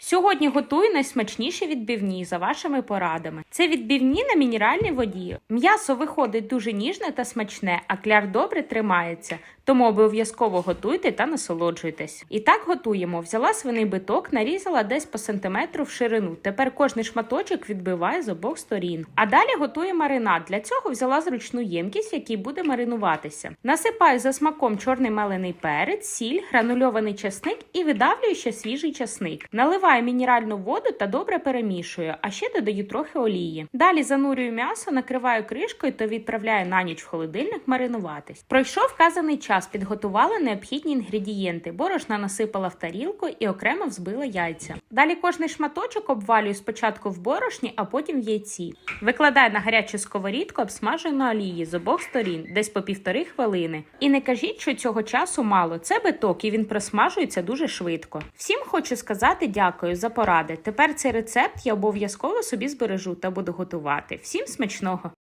Сьогодні готую найсмачніші відбивні за вашими порадами. Це відбивні на мінеральній воді. М'ясо виходить дуже ніжне та смачне, а кляр добре тримається. Тому обов'язково готуйте та насолоджуйтесь. І так готуємо. Взяла свиний биток, нарізала десь по сантиметру в ширину. Тепер кожний шматочок відбиваю з обох сторін. А далі готую маринад. Для цього взяла зручну ємкість, в якій буде маринуватися. Насипаю за смаком чорний мелений перець, сіль, гранульований часник і видавлюю ще свіжий часник. Наливаю мінеральну воду та добре перемішую, а ще додаю трохи олії. Далі занурюю м'ясо, накриваю кришкою та відправляю на ніч в холодильник маринуватись. Пройшов вказаний час, підготувала необхідні інгредієнти. Борошна насипала в тарілку і окремо взбила яйця. Далі кожний шматочок обвалюю спочатку в борошні, а потім в яйці. Викладаю на гарячу сковорідку, обсмажую на олії з обох сторін, десь по півтори хвилини. І не кажіть, що цього часу мало. Це биток, і він просмажується дуже швидко. Всім хочу сказати дякую за поради. Тепер цей рецепт я обов'язково собі збережу та буду готувати. Всім смачного!